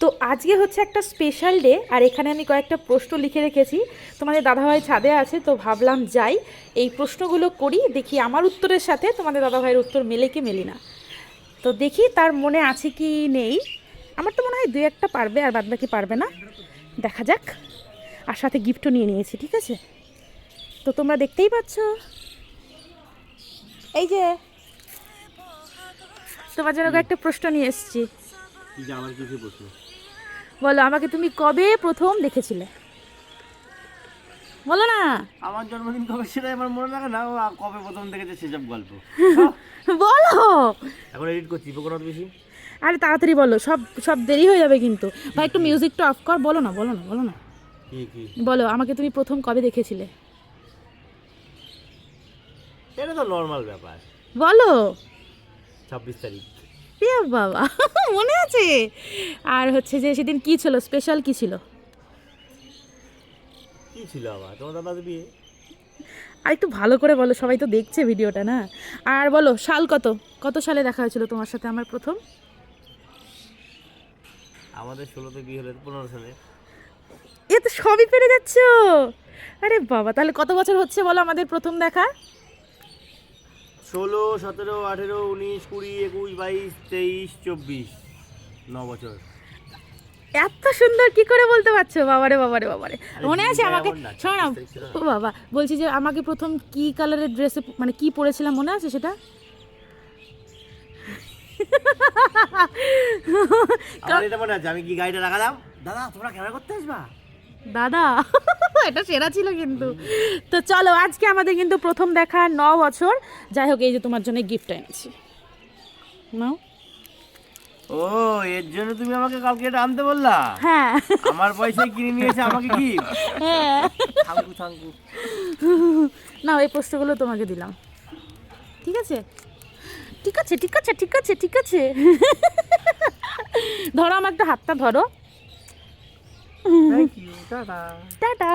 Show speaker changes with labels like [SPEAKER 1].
[SPEAKER 1] তো আজকে হচ্ছে একটা স্পেশাল ডে আর এখানে আমি কয়েকটা প্রশ্ন লিখে রেখেছি। তোমাদের দাদাভাই ছাদে আছে, তো ভাবলাম যাই, এই প্রশ্নগুলো করি, দেখি আমার উত্তরের সাথে তোমাদের দাদাভাইয়ের উত্তর মেলে কি মেলি না। তো দেখি তার মনে আছে কি নেই। আমার তো মনে হয় দু একটা পারবে, আর বাদ বাকি পারবে না। দেখা যাক। আর সাথে গিফটও নিয়ে নিয়েছি, ঠিক আছে? তো তোমরা দেখতেই পাচ্ছ। এই যে, তোমার জন্য একটা প্রশ্ন নিয়ে এসেছি। বলো আমাকে তুমি কবে প্রথম দেখেছিলে? বলো না।
[SPEAKER 2] আমার জন্মদিন কবে সেটা আমার মনে থাকে না ও কবে প্রথম দেখেছে সেসব গল্প।
[SPEAKER 1] বলো।
[SPEAKER 2] এখন এডিট করছি উপকরণ বেশি
[SPEAKER 1] আরে তাড়াতাড়ি বলো সব সব দেরি হয়ে যাবে কিন্তু। ভাই একটু মিউজিকটা অফ কর বলো না বলো না বলো না।
[SPEAKER 2] কি কি?
[SPEAKER 1] বলো আমাকে তুমি প্রথম কবে দেখেছিলে?
[SPEAKER 2] এটা তো নর্মাল ব্যাপার।
[SPEAKER 1] বলো।
[SPEAKER 2] ছাব্বিশ তারিখ।
[SPEAKER 1] এ বাবা মনে আছে? আর হচ্ছে যে সেদিন কি ছিল? স্পেশাল কি ছিল?
[SPEAKER 2] কি ছিল আবার? তোমার দাদার বিয়ে?
[SPEAKER 1] আর একটু ভালো করে বলো সবাই তো দেখছে ভিডিওটা না? আর বলো সাল কত? কত সালে দেখা হয়েছিল তোমার সাথে আমার প্রথম?
[SPEAKER 2] আমাদের ষোলোতে বিয়ে হলে পনেরো সালে।
[SPEAKER 1] এ তো সবই পেরে যাচ্ছ। আরে বাবা তাহলে কত বছর হচ্ছে বলো আমাদের প্রথম দেখা?
[SPEAKER 2] ষোলো সতেরো আঠেরো উনিশ কুড়ি একুশ বাইশ তেইশ চব্বিশ। ন বছর।
[SPEAKER 1] এত সুন্দর কি করে বলতে পারছ? বাবারে বাবারে বাবারে। মনে আছে আমাকে? শোনো না।
[SPEAKER 2] 26 তারিখ ছিল না?
[SPEAKER 1] ও বাবা বলছি যে আমাকে প্রথম কি কালারের ড্রেসে মানে কি পরেছিলাম মনে আছে সেটা?
[SPEAKER 2] আমার এটা মনে আছে আমি কি গাড়িটা রাখালাম দাদা তোমরা ক্যামেরা করতে আসবা?
[SPEAKER 1] দাদা? এটা সেরা ছিল কিন্তু। তো চলো আজকে আমাদের কিন্তু প্রথম দেখা ন বছর। যাই হোক এই যে তোমার জন্য গিফট এনেছি। নাও।
[SPEAKER 2] ও এর জন্য তুমি আমাকে কালকে এটা আনতে বললা?
[SPEAKER 1] হ্যাঁ।
[SPEAKER 2] আমার পয়সায় কিনে নিয়েছে আমাকে কি
[SPEAKER 1] হ্যাঁ।
[SPEAKER 2] Thank you thank you.
[SPEAKER 1] না এই প্রশ্নগুলো তোমাকে দিলাম। ঠিক আছে? ঠিক আছে ঠিক আছে ঠিক আছে ঠিক আছে। ধরো আমার একটা হাতটা ধরো।
[SPEAKER 2] Thank you tata
[SPEAKER 1] tata